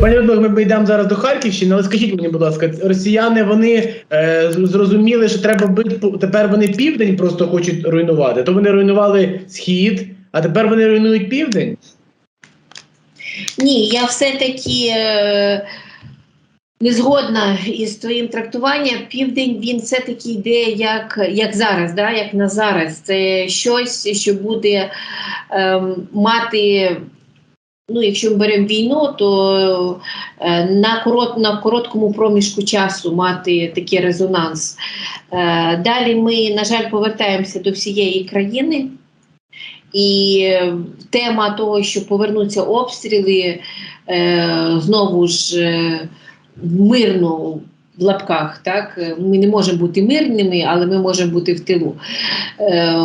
Пані Людмила, ми йдемо зараз до Харківщини, але скажіть мені, будь ласка, росіяни вони е, зрозуміли, що треба бити тепер вони південь просто хочуть руйнувати. То вони руйнували схід, а тепер вони руйнують південь. Ні, я все-таки е, не згодна із твоїм трактуванням. Південь він все-таки йде як, як зараз, да? як на зараз. Це щось, що буде е, мати. Ну, якщо ми беремо війну, то е, на, корот, на короткому проміжку часу мати такий резонанс. Е, далі ми, на жаль, повертаємося до всієї країни. І тема того, що повернуться обстріли, е, знову ж е, в лапках, так ми не можемо бути мирними, але ми можемо бути в тилу. Е,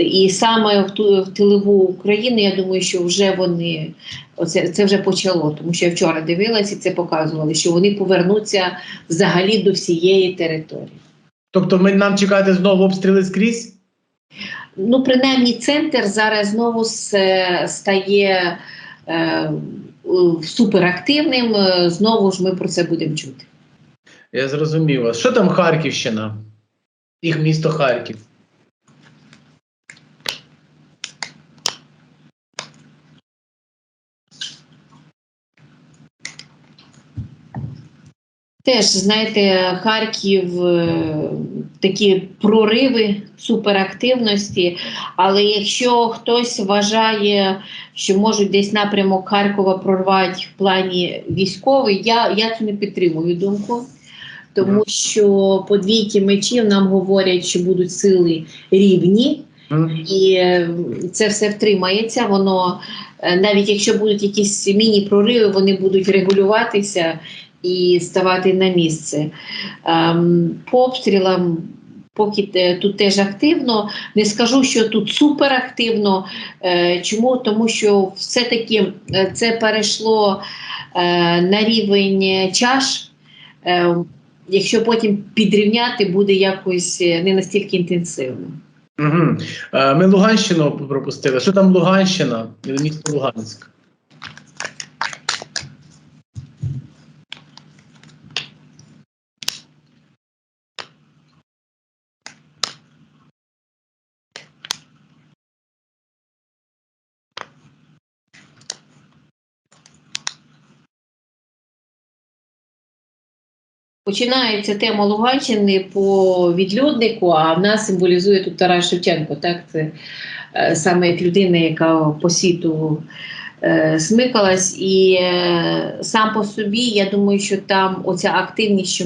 і саме в ту в тилову Україну, я думаю, що вже вони оце це вже почало, тому що я вчора дивилася і це показували, що вони повернуться взагалі до всієї території. Тобто, ми нам чекати знову обстріли скрізь. Ну, принаймні, центр зараз знову стає е, суперактивним. Знову ж ми про це будемо чути. Я зрозумів вас. Що там Харківщина? Їх місто Харків. Теж знаєте, Харків е, такі прориви суперактивності. Але якщо хтось вважає, що можуть десь напрямок Харкова прорвати в плані військовий, я, я цю не підтримую думку. Тому що по двійки мечів нам говорять, що будуть сили рівні, і е, це все втримається. Воно е, навіть якщо будуть якісь міні-прориви, вони будуть регулюватися і ставати на місце. Ем, По обстрілам. Поки тут теж активно, не скажу, що тут суперактивно. Е, Чому? Тому що все-таки е, це перейшло е, на рівень чаш. Якщо потім підрівняти, буде якось е, не настільки інтенсивно. Угу. Ми Луганщину пропустили. Що там Луганщина? Місто Луганськ. Починається тема Луганщини по відлюднику, а в нас символізує тут Тарас Шевченко. Так, це е, саме як людина, яка по світу смикалась, і е, сам по собі, я думаю, що там оця активність, що,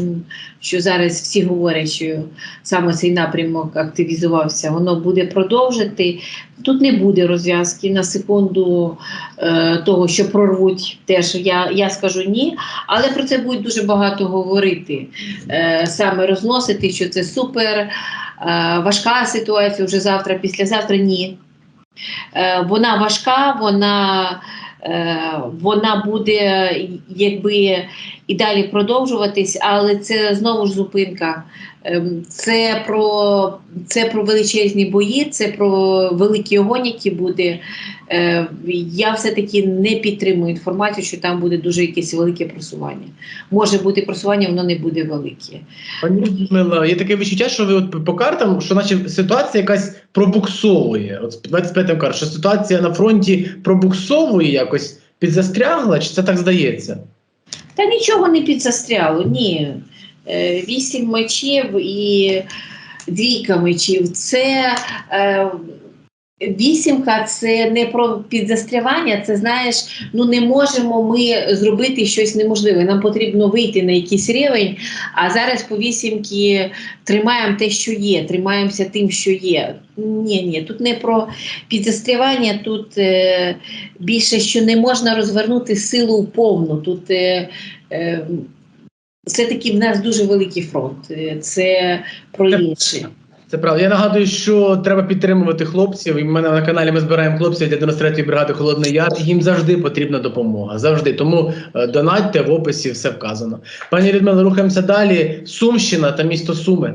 що зараз всі говорять, що саме цей напрямок активізувався, воно буде продовжити. Тут не буде розв'язки на секунду е, того, що прорвуть теж. Я, я скажу ні, але про це будуть дуже багато говорити. Е, саме розносити, що це супер е, важка ситуація вже завтра, післязавтра ні. Е, вона важка, вона, е, вона буде якби і далі продовжуватись, але це знову ж зупинка. Ем, Це про, це про величезні бої, це про великий огонь, який буде. Е, Я все-таки не підтримую інформацію, що там буде дуже якесь велике просування. Може бути просування, воно не буде велике. Пані Людмила, є таке відчуття, що ви от по картам, що наче ситуація якась пробуксовує. От 25-м картом, що ситуація на фронті пробуксовує якось, підзастрягла, чи це так здається? Та нічого не підзастряло, ні. Е, Вісім мечів і двійка мечів. Це е, вісімка це не про підзастрявання, це знаєш, ну не можемо ми зробити щось неможливе. Нам потрібно вийти на якийсь рівень. А зараз по вісімки тримаємо те, що є, тримаємося тим, що є. Ні, ні, тут не про підзастрявання, тут е, більше що не можна розвернути силу повну. Тут е, е, все-таки в нас дуже великий фронт. Е, Це про інше. Це правда. Я нагадую, що треба підтримувати хлопців. І в мене на каналі ми збираємо хлопців для 93-ї бригади Холодний Яр. Їм завжди потрібна допомога. Завжди. Тому е, донатьте в описі все вказано. Пані Людмила, рухаємося далі. Сумщина та місто Суми.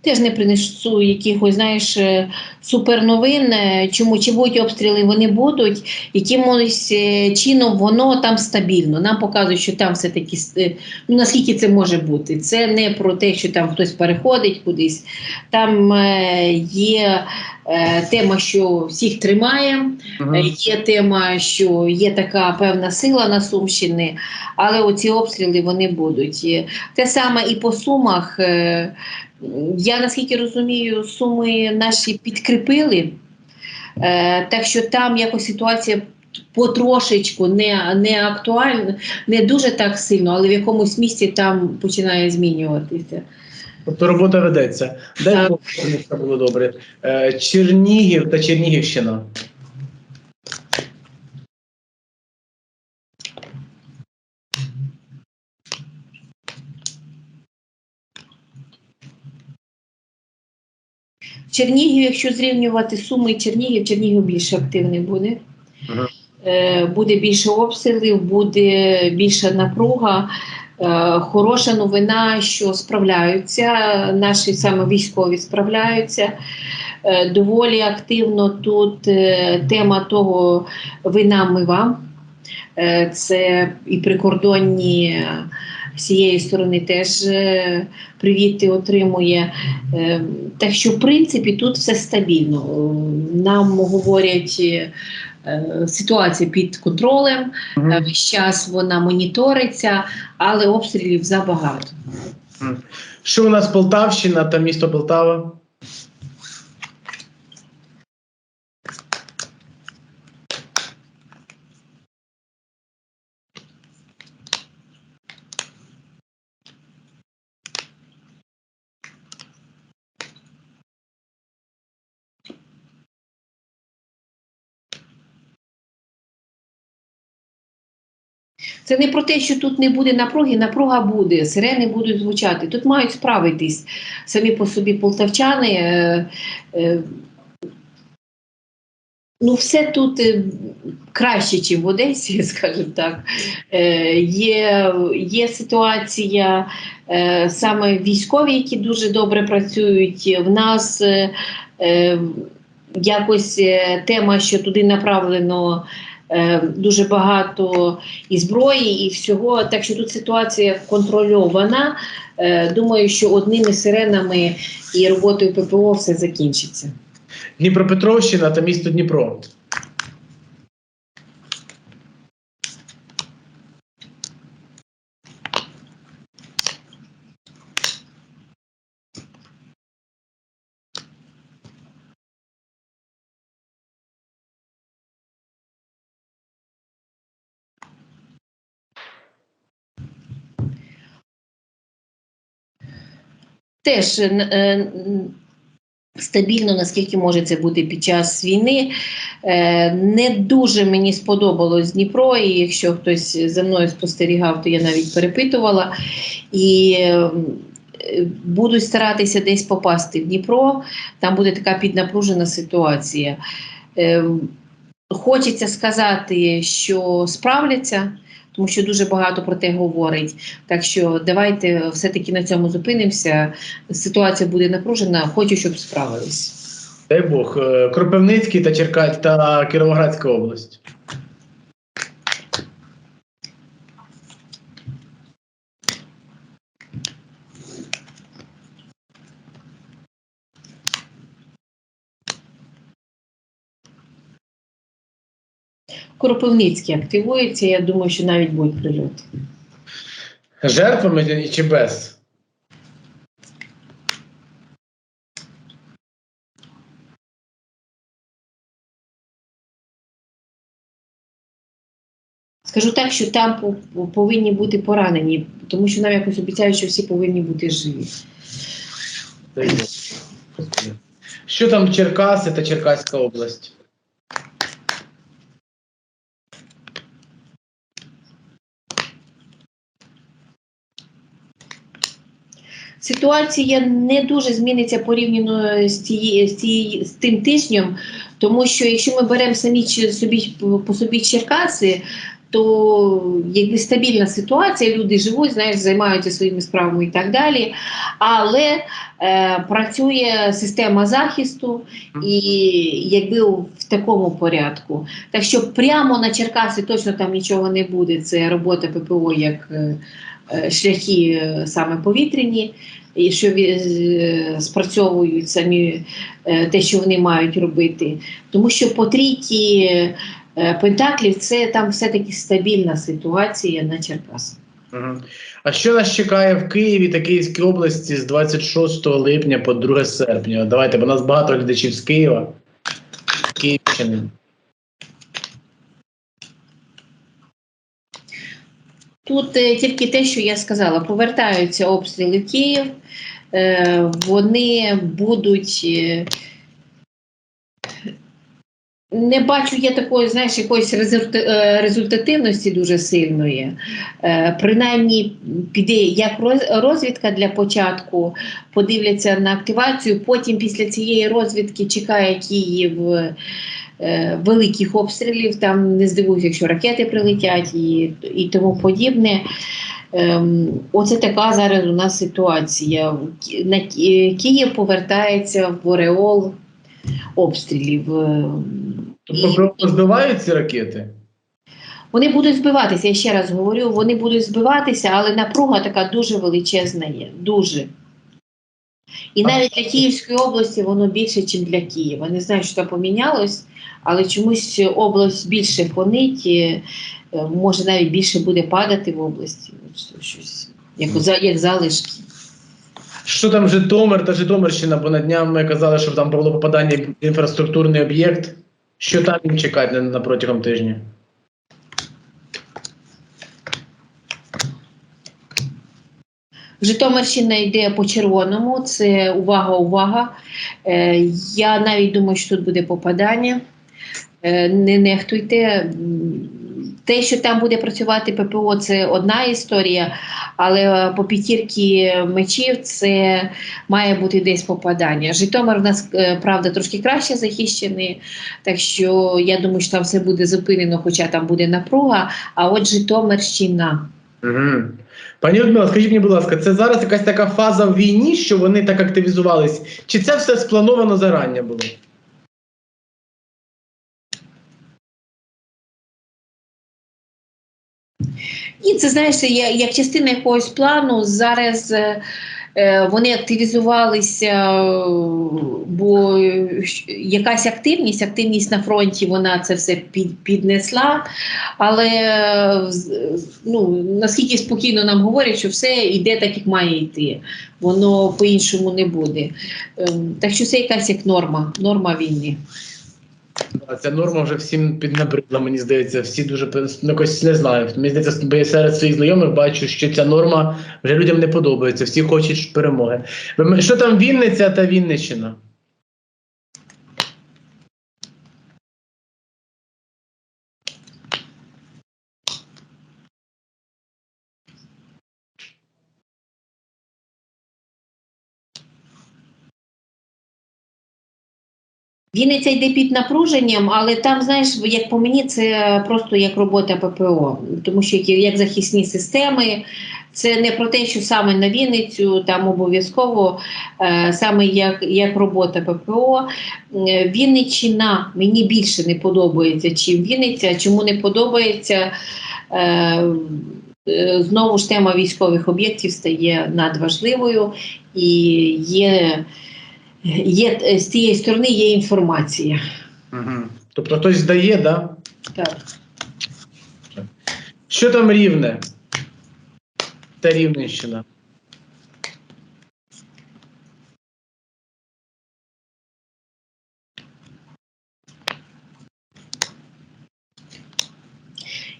Теж не принесу якихось, знаєш, е, суперновин. Е, Чому чи будуть обстріли, вони будуть, якимось е, чином воно там стабільно. Нам показують, що там все-таки е, ну, наскільки це може бути. Це не про те, що там хтось переходить кудись. Там є тема, що всіх тримає. Є тема, що є така певна сила на Сумщини, але оці обстріли вони будуть. Те саме і по сумах. Я наскільки розумію, суми наші підкріпили, Е, так що там якось ситуація потрошечку не, не актуальна, не дуже так сильно, але в якомусь місці там починає змінюватися. Тобто робота ведеться. Все було добре. Е, Чернігів та Чернігівщина. Чернігів, якщо зрівнювати суми Чернігів, Чернігів більше активний буде. Е, Буде більше обстрілів, буде більша напруга. Е, Хороша новина, що справляються, наші саме військові справляються. Е, Доволі активно тут тема того ви нам, ми вам. Це і прикордонні з цієї сторони теж е, привіти отримує. Е, Так що, в принципі, тут все стабільно. Е, Нам говорять, ситуація під контролем, весь час вона моніториться, але обстрілів забагато. Що у нас Полтавщина та місто Полтава? Це не про те, що тут не буде напруги, напруга буде, сирени будуть звучати. Тут мають справитись самі по собі полтавчани. Е, е, ну, все тут е, краще, ніж в Одесі, скажімо так. Є, є ситуація саме військові, які дуже добре працюють. В нас якось тема, що туди направлено. Е, Дуже багато і зброї, і всього. Так що тут ситуація контрольована. Е, Думаю, що одними сиренами і роботою ППО все закінчиться. Дніпропетровщина та місто Дніпро. Теж е, стабільно, наскільки може це бути під час війни. Е, Не дуже мені сподобалось Дніпро, і якщо хтось за мною спостерігав, то я навіть перепитувала. І е, будуть старатися десь попасти в Дніпро, там буде така піднапружена ситуація. Е, Хочеться сказати, що справляться, тому що дуже багато про те говорить. Так що давайте все-таки на цьому зупинимося. Ситуація буде напружена, хочу, щоб справились. Дай Бог. Е, Кропивницький та Черка... та Кіровоградська область. Кропивницький активується, я думаю, що навіть будуть прильоти. Жертвами чи без? Скажу так, що там по- по- повинні бути поранені, тому що нам якось обіцяють, що всі повинні бути живі. Що там Черкаси та Черкаська область? Ситуація не дуже зміниться порівняно з, тією, з, тією, з тим тижнем, тому що якщо ми беремо самі собі по собі Черкаси, то якби стабільна ситуація, люди живуть, знаєш, займаються своїми справами і так далі. Але е, працює система захисту і якби в такому порядку. Так що прямо на Черкаси точно там нічого не буде. Це робота ППО як е, шляхи е, саме повітряні, і що спрацьовують самі е, те, що вони мають робити. Тому що по трійки е, пентаклів це там все-таки стабільна ситуація на Черкасах. А що нас чекає в Києві та Київській області з 26 липня по 2 серпня? Давайте, бо нас багато глядачів з Києва. Київщини. Тут е, тільки те, що я сказала, повертаються обстріли Київ, е, вони будуть. е, не бачу я такої, знаєш, якоїсь результативності дуже сильної. Принаймні піде як розвідка для початку, подивляться на активацію. Потім після цієї розвідки чекає Київ великих обстрілів. Там не здивуюся, якщо ракети прилетять і, і тому подібне. Ем, оце така зараз у нас ситуація. На Київ повертається в ореол обстрілів. Ем, Тобто і- просто збивають ці ракети? вони будуть збиватися, я ще раз говорю, вони будуть збиватися, але напруга така дуже величезна є. Дуже. І навіть для Київської області воно більше, ніж для Києва. Не знаю, що там помінялось, але чомусь область більше фонить, е, може навіть більше буде падати в області. Щось, як, як залишки. Що там Житомир та Житомирщина, бо на днями казали, що там було попадання в інфраструктурний об'єкт. Що там їм чекати протягом тижня? Житомирщина йде по червоному, це увага, увага. Е, я навіть думаю, що тут буде попадання. Е, не нехтуйте. Те, що там буде працювати ППО, це одна історія, але по п'ятірки мечів це має бути десь попадання. Житомир в нас, е, правда, трошки краще захищений, так що я думаю, що там все буде зупинено, хоча там буде напруга. А от Житомирщина. Угу. Пані Людмила, скажіть мені, будь ласка, це зараз якась така фаза в війні, що вони так активізувались? Чи це все сплановано зарання було? І це знаєш, як частина якогось плану зараз. Е, Вони активізувалися, бо якась активність, активність на фронті, вона це все під, піднесла. Але ну, наскільки спокійно нам говорять, що все йде так, як має йти. Воно по-іншому не буде. Ем, Так що це якась як норма, норма війни. Ця норма вже всім піднабридла, мені здається, всі дуже ну, якось не знаю. Мені здається, бо я серед своїх знайомих бачу, що ця норма вже людям не подобається, всі хочуть перемоги. Що там Вінниця та Вінниччина? Вінниця йде під напруженням, але там, знаєш, як по мені, це просто як робота ППО, тому що як, захисні системи, це не про те, що саме на Вінницю, там обов'язково е, саме як, як робота ППО. Е, Вінниччина мені більше не подобається, чим Вінниця. Чому не подобається? Е, Знову ж тема військових об'єктів стає надважливою і є є е, з тієї сторони є інформація. Угу. Тобто хтось здає, да? Так. Що там рівне? Та Рівненщина.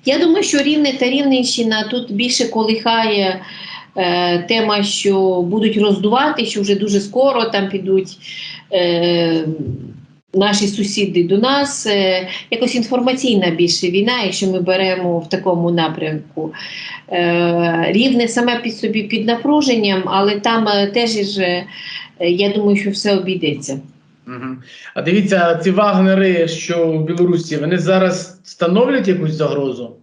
Я думаю, що Рівне та Рівненщина тут більше колихає е, тема, що будуть роздувати, що вже дуже скоро там підуть. Е, Наші сусіди до нас е, якось інформаційна більше війна, якщо ми беремо в такому напрямку. Е, рівне саме під собі під напруженням, але там е, теж е, я думаю, що все обійдеться. А дивіться, ці вагнери, що в Білорусі, вони зараз становлять якусь загрозу?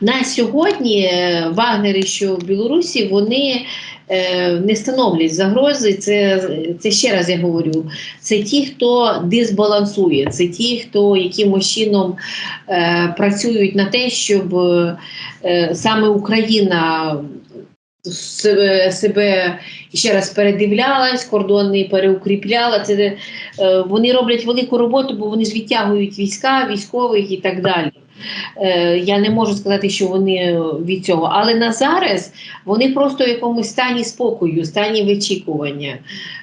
На сьогодні е, вагнери, що в Білорусі, вони е, не становлять загрози. Це, це ще раз я говорю. Це ті, хто дисбалансує, це ті, хто якимось чином е, працюють на те, щоб е, саме Україна себе, ще раз передивлялась, кордони переукріпляла. Це е, вони роблять велику роботу, бо вони ж відтягують війська, військових і так далі. Е, я не можу сказати, що вони від цього, але на зараз вони просто в якомусь стані спокою, стані вичікування.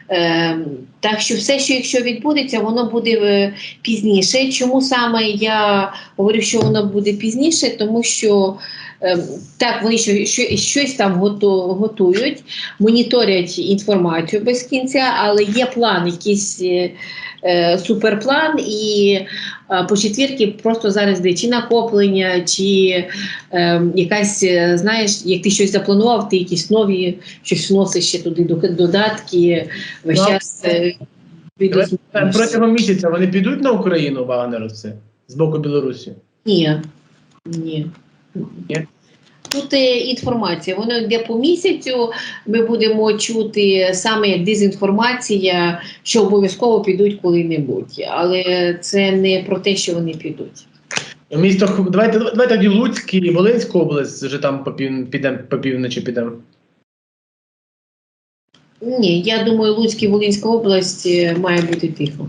Е, так що все, що якщо відбудеться, воно буде пізніше. Чому саме я говорю, що воно буде пізніше? Тому що так, вони що, що, щось там готують, моніторять інформацію без кінця, але є план, якийсь е, е, суперплан, і е, по четвірки просто зараз де чи накоплення, чи е, якась, е, знаєш, як ти щось запланував, ти якісь нові щось вносиш ще туди додатки, весь Ну, час. е, Е, Протягом місяця вони підуть на Україну, вагнеровці, з боку Білорусі. Ні. Ні. Тут е, інформація, воно йде по місяцю. Ми будемо чути саме як дезінформація, що обов'язково підуть коли-небудь. Але це не про те, що вони підуть. Місто давайте давайте тоді Луцьк і Волинську область вже там по пів, підемо по півночі підемо. Ні, я думаю, Луцьк і Волинська область е, має бути тихо.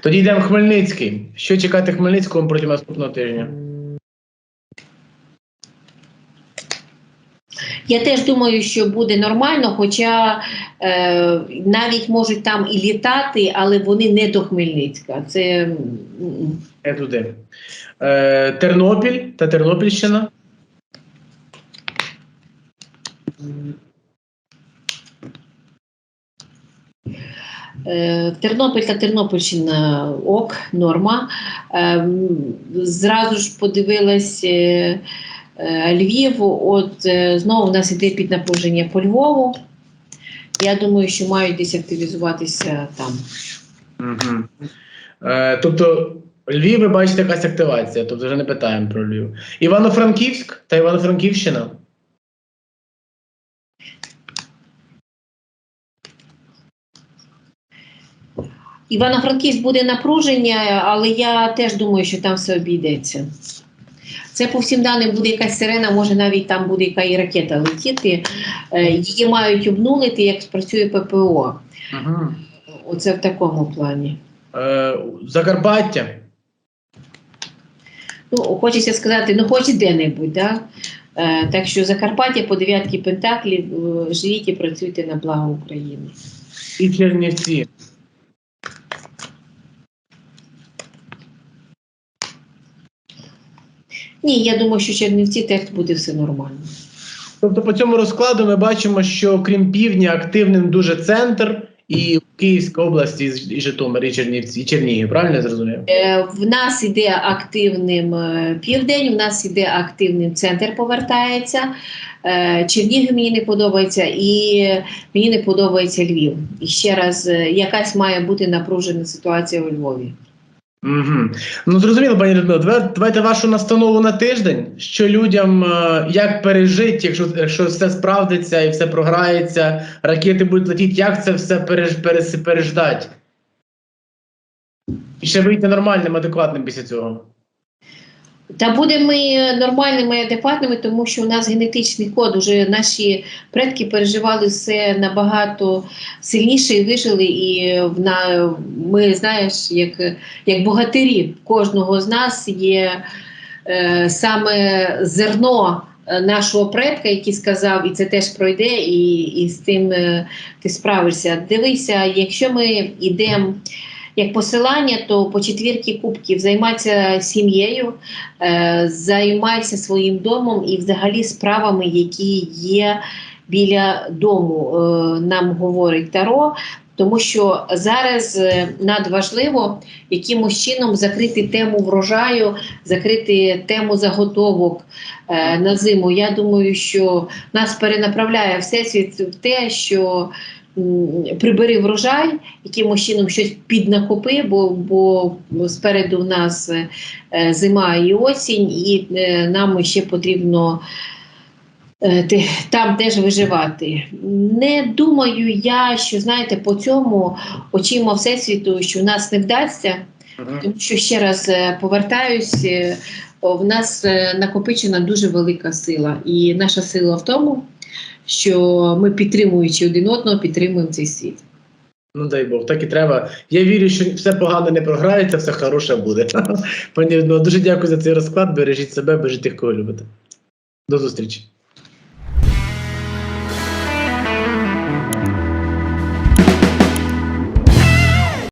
Тоді йдемо в Хмельницький. Що чекати Хмельницького протягом наступного тижня? Я теж думаю, що буде нормально, хоча е, навіть можуть там і літати, але вони не до Хмельницька. Це м. Туди. Е, Тернопіль та Тернопільщина. Е, Тернопіль та Тернопільщина ок, норма. Е, Зразу ж подивилась е, Львів, от е, знову в нас іде піднапруження по Львову. Я думаю, що мають десь активізуватися там. Угу. Е, тобто Львів, ви бачите якась активація, тобто вже не питаємо про Львів. Івано-Франківськ та Івано-Франківщина. Івано-Франківськ буде напруження, але я теж думаю, що там все обійдеться. Це по всім даним буде якась сирена, може навіть там буде яка і ракета летіти. Е, Її мають обнулити, як спрацює ППО. Угу. Оце в такому плані. Е, Закарпаття. Ну, хочеться сказати, ну хоч де-небудь, да? Е, так що Закарпаття по дев'ятки Пентаклів е, живіть і працюйте на благо України. і Чернівці. Ні, я думаю, що Чернівці теж буде все нормально. Тобто по цьому розкладу ми бачимо, що крім півдня активним дуже центр і Київська область, і Ж- і Житомир, і Чернівці, і Чернігів, правильно я зрозумів? Е, В нас іде активним е, південь, в нас іде активним центр повертається. Е, Чернігів мені не подобається, і мені не подобається Львів. І ще раз, якась має бути напружена ситуація у Львові. Угу. Ну зрозуміло, пані Людмила, давайте вашу настанову на тиждень, що людям е, як пережити, якщо, якщо все справдиться і все програється, ракети будуть летіти, як це все переж, переж, переждати? І ще вийти нормальним, адекватним після цього. Та будемо ми нормальними адекватними, тому що у нас генетичний код. Уже наші предки переживали все набагато сильніше і вижили. І ми знаєш, як, як богатирі кожного з нас є е, саме зерно. е, Нашого предка, який сказав, і це теж пройде, і, і з тим е, ти справишся. Дивися, якщо ми йдемо як посилання, то по четвірки кубків займатися сім'єю, е, займайся своїм домом і взагалі справами, які є біля дому, е, нам говорить Таро. Тому що зараз е, надважливо якимось чином закрити тему врожаю, закрити тему заготовок на зиму. Я думаю, що нас перенаправляє всесвіт в те, що прибери врожай, якимось чином щось піднакопи, бо, бо спереду в нас е, зима і осінь, і е, нам ще потрібно е, там теж виживати. Не думаю я, що знаєте, по цьому очима Всесвіту, що в нас не вдасться. Тому що ще раз повертаюсь, в нас накопичена дуже велика сила, і наша сила в тому, що ми підтримуючи один одного, підтримуємо цей світ. Ну дай Бог, так і треба. Я вірю, що все погане не програється, все хороше буде. Пані ну, дуже дякую за цей розклад. Бережіть себе, бережіть тих, кого любите. До зустрічі.